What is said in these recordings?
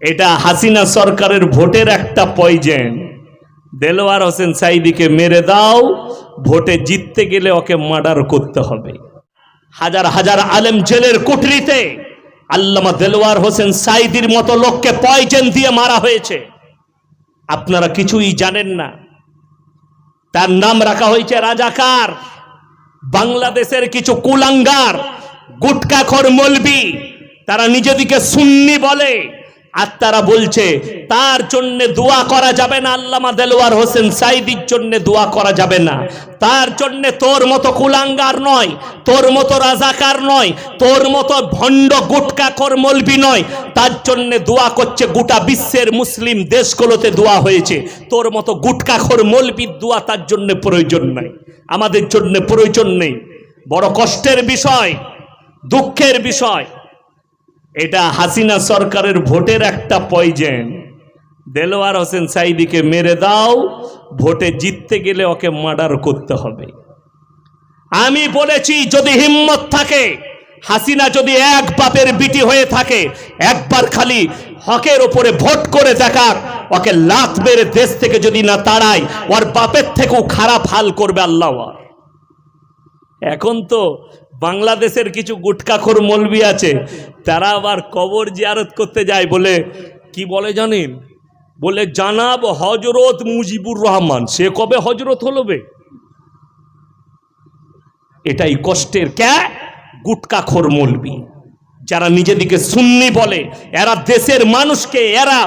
এটা হাসিনা সরকারের ভোটের একটা পয়জেন দেলোয়ার হোসেন সাইদিকে মেরে দাও, ভোটে জিততে গেলে ওকে মার্ডার করতে হবে। হাজার হাজার আলেম জেলের কুঠরিতে আল্লামা দেলোয়ার হোসেন সাইদির মতো লোককে পয়জেন দিয়ে মারা হয়েছে। আপনারা কিছুই জানেন না। তার নাম রাখা হয়েছে রাজাকার, বাংলাদেশের কিছু কুলাঙ্গার গুটকাখর মলবি, তারা নিজেদিকে সুন্নি বলে। আর তারা বলছে, তার জন্য দোয়া করা যাবে না আল্লামা দেলোয়ার হোসেন সাইদির জন্য দোয়া করা যাবে না। তার জন্য তোর মতো কুলাঙ্গার নয়, তোর মতো রাজাকার নয়, তোর মতো ভণ্ড গুটকাখর মলবি নয়। তার জন্য দোয়া করছে গোটা বিশ্বের মুসলিম দেশগুলোতে দোয়া হয়েছে। তোর মতো গুটকাখর মলবির দোয়া তার জন্য প্রয়োজন নাই। আমাদের জন্য প্রয়োজন নেই। বড় কষ্টের বিষয়, দুঃখের বিষয় এটা হাসিনা সরকারের ভোটের একটা পয়জেন দেলোয়ার হোসেন সাইদিকে মেরে দাও, ভোটে জিততে গেলে ওকে মার্ডার করতে হবে। আমি বলেছি, যদি হিম্মত থাকে, হাসিনা যদি এক বাপের বিটি হয়ে থাকে, একবার খালি হকের ওপরে ভোট করে দেখার ওকে লাত মেরে দেশ থেকে যদি না তাড়ায়, ওর বাপের থেকেও খারাপ হাল করবে আল্লাহ। এখন তো বাংলাদেশের কিছু গুটকাখোর মলবি আছে, তারা আবার কবর জিয়ারত করতে যায় বলে, কি বলে জানেন? বলে, জানাব হজরত মুজিবুর রহমান। সে কবে হজরত হলো বে? এটাই কষ্টের, ক্যা? গুটকাখোর মলবি। যারা নিজেদিকে সুন্নি বলে, এরা দেশের মানুষকে, এরা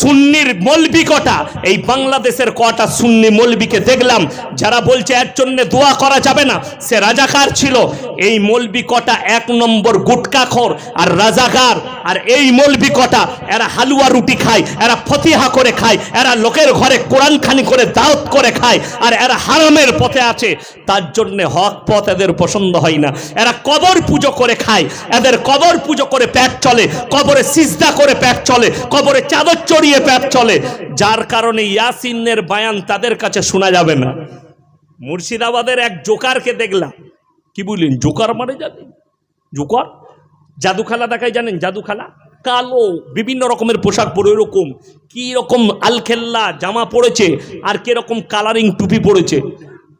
সুন্নির মলবি কটা। এই বাংলাদেশের কটা সুন্নি মলবিকে দেখলাম, যারা বলছে এর জন্য দোয়া করা যাবে না, সে রাজাকার ছিল। এই মলবি কটা এক নম্বর গুটকাখোর আর রাজাকার, আর এই মলবি কটা, এরা হালুয়া রুটি খায়, এরা ফতিহা করে খায়, এরা লোকের ঘরে কোরআন খানি করে দাওত করে খায়, আর এরা হারামের পথে আছে। তার জন্য হক পথ এদের পছন্দ হয় না। এরা কবর পুজো করে খায়, এদের কবর পুজো করে পেট চলে, কবরে সিজদা করে পেট চলে, কবরে চাদর চড়িয়ে পেট চলে। যার কারণে ইয়াসিনের বায়ান তাদের কাছে শোনা যাবে না। মুর্শিদাবাদের এক জোকারকে দেখলাম। কি বললেন, জোকার মানে জানেন? জোকার? জাদুখালা দেখায় জানেন? জাদুখালা? কালো, বিভিন্ন রকমের পোশাক পরে এরকম কি রকম আলখেল্লা, জামা পড়েছে, আর কীরকম কালারিং টুপি পড়েছে।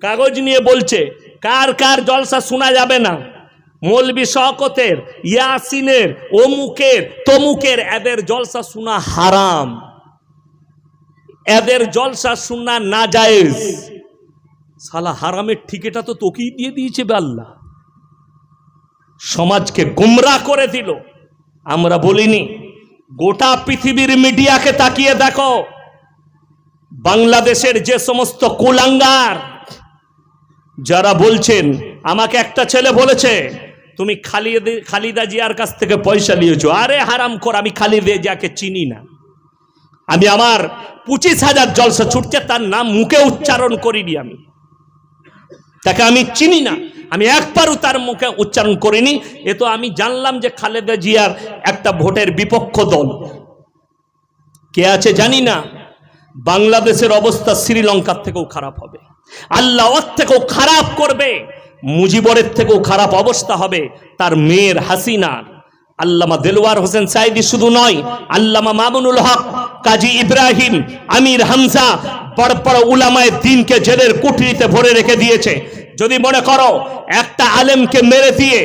কাগজ নিয়ে বলছে, কার কার জলসা শোনা যাবে না? মৌলবি শকতের ইয়াসিনের, অমুকের, তমুকের, এদের জলসা শোনা হারাম। এদের জলসা শোনা না জায়েজ সালা হারামের ঠিকেটা তো তোকেই দিয়ে দিয়েছে বে আল্লাহ। সমাজকে গুমরা করে দিল। আমরা বলিনি, গোটা পৃথিবীর মিডিয়াকে তাকিয়ে দেখো। বাংলাদেশের যে সমস্ত কুলাঙ্গার, যারা বলছেন, আমাকে একটা ছেলে বলেছে তুমি খালিদা খালিদা জিয়ার কাছ থেকে পয়সা নিয়েছো। আরে হারাম কর, আমি খালিদা জিয়াকে চিনি না। আমি আমার পঁচিশ হাজার জলসা ছুটছে, তার নাম মুখে উচ্চারণ করিনি আমি। তাকে আমি চিনি না। আমি একবারও তার মুখে উচ্চারণ করিনি। এ তো আমি জানলাম যে খালেদা জিয়ার একটা ভোটের বিপক্ষ দল। কে আছে জানি না। বাংলাদেশের অবস্থা শ্রীলঙ্কার থেকেও খারাপ হবে। আল্লাহ থেকেও খারাপ করবে। মুজিবরের থেকেও খারাপ অবস্থা হবে, তার মেয়ের হাসিনার আল্লামা দেলোয়ার হোসেন সাইদি শুধু নয়, আল্লামা মামুনুল হক, কাজী ইব্রাহিম, আমির হামসা বড় বড় উলামায় দিনকে জেলের কুঠরিতে ভরে রেখে দিয়েছে। যদি মনে করো একটা আলেমকে মেরে দিয়ে,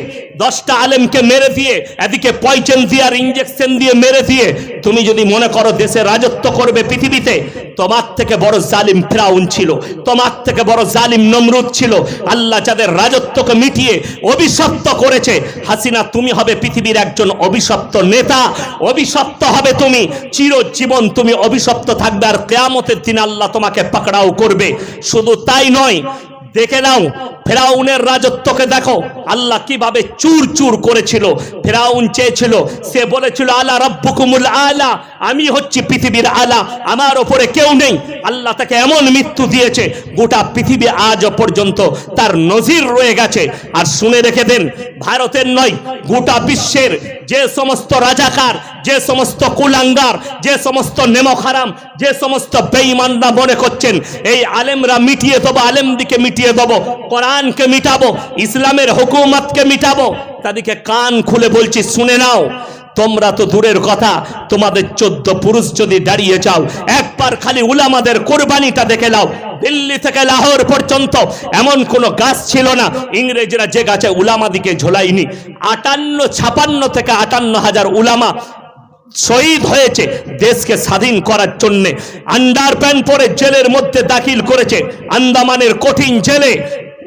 দশটা আলেমকে মেরে দিয়ে, এদিকে পয়চেন দিয়ে আর ইঞ্জেকশন দিয়ে মেরে দিয়ে, তুমি যদি মনে করো দেশে রাজত্ব করবে পৃথিবীতে, তোমার থেকে বড় জালিম ফ্রাউন ছিল, তোমার থেকে বড় জালিম নমরুদ ছিল। আল্লাহ যাদের রাজত্বকে মিটিয়ে অভিশপ্ত করেছে, হাসিনা তুমি হবে পৃথিবীর একজন অভিশপ্ত নেতা, অভিশপ্ত হবে তুমি, চিরজীবন তুমি অভিশপ্ত থাকবে আর কেয়ামতের দিন আল্লাহ তোমাকে পাকড়াও করবে। শুধু তাই নয় দেখে নাও, ফেরাউনের রাজত্বকে দেখো। আল্লাহ কীভাবে চুর চুর করেছিল, ফেরাউন চেয়েছিল, সে বলেছিল, আলা রব্বুকুমুল আলা, আমি হচ্ছি পৃথিবীর আলা, আমার ওপরে কেউ নেই। আল্লাহ তাকে এমন মৃত্যু দিয়েছে, গোটা পৃথিবী আজ পর্যন্ত তার নজির রয়ে গেছে। আর শুনে রেখে দেন, ভারতের নয়, গোটা বিশ্বের যে সমস্ত রাজাকার, যে সমস্ত কুলাঙ্গার, যে সমস্ত নেমখারাম, যে সমস্ত বেঈমানরা মনে করছেন, এই আলেমরা মিটিয়ে দেবো, আলেমদিকে মিটিয়ে দেবো, কোরআনকে মিটাবো, ইসলামের হুকুমতকে মিটাবো। তাদেরকে কান খুলে বলছি, শুনে নাও, তোমরা তো দূরের কথা, তোমাদের চোদ্দ পুরুষ যদি দাঁড়িয়ে যাও, একবার খালি উলামাদের কোরবানিটা দেখে নাও দিল্লি থেকে লাহোর পর্যন্ত এমন কোনো গাছ ছিল না। ইংরেজরা যে গাছে উলামাদিকে ঝোলাইনি আটান্ন, ছাপান্ন থেকে আটান্ন হাজার উলামা শহীদ হয়েছে দেশকে স্বাধীন করার জন্য। আন্ডার প্যান্ট পরে জেলের মধ্যে দাখিল করেছে আন্দামানের কঠিন জেলে।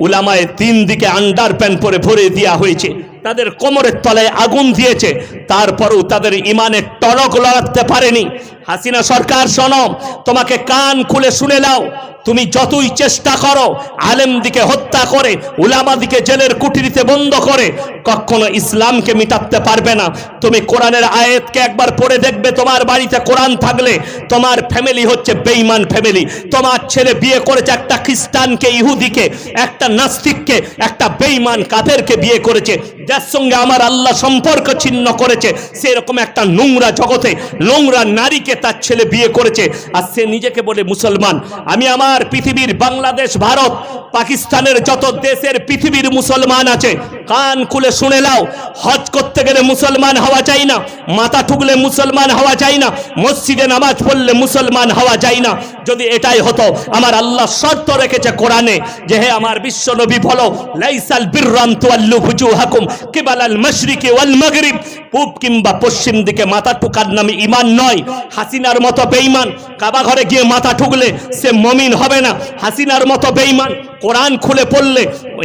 উলামায় তিন দিকে আন্ডার প্যান্ট পরে ভরে দেওয়া হয়েছে। তাদের কোমরের তলায় আগুন দিয়েছে। তারপরেও তাদের ইমানের টনক লড়াতে পারেনি। হাসিনা সরকার, শোনো, তোমাকে কান খুলে শুনে নাও। তুমি যতই চেষ্টা করো আলেম দিকে হত্যা করে উলামা দিকে জেলের কুটিরিতে বন্ধ করে, কখনো ইসলামকে মিটাতে পারবে না। তুমি কোরআনের আয়াতকে একবার পড়ে দেখবে, তোমার বাড়িতে কোরআন থাকলে তোমার ফ্যামিলি হচ্ছে বেঈমান ফ্যামিলি। তোমার ছেলে বিয়ে করেছে একটা খ্রিস্টানকে, ইহুদিকে, একটা নাস্তিককে, একটা বেঈমান কাদেরকে বিয়ে করেছে। যার সঙ্গে আমার আল্লাহ সম্পর্ক ছিন্ন করেছে। সেরকম একটা নোংরা জগতে নোংরা নারীকে তার ছেলে বিয়ে করেছে আর সে নিজেকে বলে মুসলমান। আমি আমার পৃথিবীর বাংলাদেশ, ভারত, পাকিস্তানের যত দেশের পৃথিবীর মুসলমান আছে, কান খুলে শুনে নাও, হজ করতে গেলে মুসলমান হওয়া চাই না, মাথা ঠুকলে মুসলমান হওয়া চাই না, মসজিদে নামাজ পড়লে মুসলমান হওয়া চাই না। যদি এটাই হতো, আমার আল্লাহ শর্ত রেখেছে কোরআনে যে, হে আমার বিশ্ব নবী বলো, লাইসাল বিররাম তুয়াল্লু ফুজুহাকুম কিবালাল মাশরিকি ওয়াল মাগরিব। পূব কিংবা পশ্চিম দিকে মাথা ঠুকার নামে ইমান নয়। হাসিনার মতো বেঈমান কাবা ঘরে গিয়ে মাথা ঠুকলে সে মমিন হবে না। হাসিনার মতো বেঈমান কোরআন খুলে পড়লে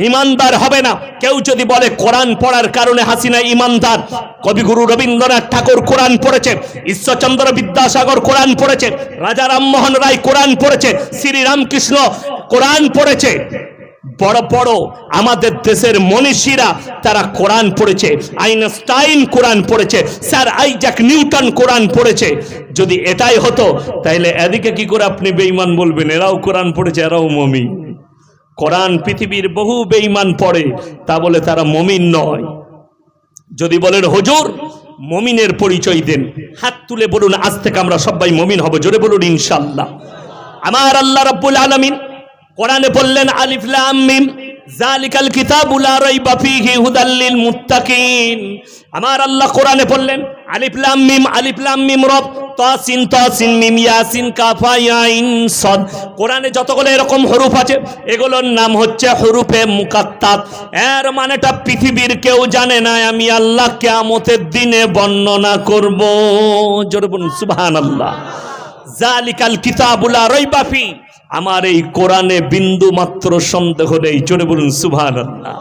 ইমানদার হবে না। কেউ যদি বলে কোরআন পড়ার কারণে হাসিনা ইমানদার কবিগুরু রবীন্দ্রনাথ ঠাকুর কোরআন পড়েছে, ঈশ্বরচন্দ্র বিদ্যাসাগর কোরআন পড়েছে, রাজা রামমোহন রায় কোরআন পড়েছে শ্রী রামকৃষ্ণ কোরআন পড়েছে। বড় বড় আমাদের দেশের মনীষীরা, তারা কোরআন পড়েছে। আইনস্টাইন কোরআন পড়েছে। স্যার আইজাক নিউটন কোরআন পড়েছে। যদি এটাই হতো তাহলে এদিকে কি করে আপনি বেঈমান বলবেন? এরাও কোরআন পড়েছে, এরাও মমি কোরআন পৃথিবীর বহু বেঈমান পড়ে, তা বলে তারা মমিন নয়। যদি বলেন, হুজুর, মমিনের পরিচয় দেন। হাত তুলে বলুন, আজ থেকে আমরা সবাই মমিন হব। জোরে বলুন, ইনশাল্লাহ। আমার আল্লাহ রাব্বুল আলামিন কোরআনে বললেন, আলিফ লাম মিম জালিকাল কিতাবু লা রাইবা ফীহি হুদাল লিল মুত্তাকিন। আমার আল্লাহ কোরআনে বললেন, আলিফ লাম মিম রব, তাসিন তাসিন মিম ইয়াসিন কাফা ইয়াইন সদ। কোরআনে যতগুলো এরকম হরুফ আছে, এগুলোর নাম হচ্ছে হরুফে মুকাত্তাত। এর মানেটা পৃথিবীর কেউ জানে না, আমি আল্লাহ কিয়ামতের দিনে বর্ণনা করব। জোরে বলুন, সুবহানাল্লাহ। জালিকাল কিতাবুলা রইবাফি আমার এই কোরআনে বিন্দু মাত্র সন্দেহ নেই। চলে বলুন সুবহানাল্লাহ।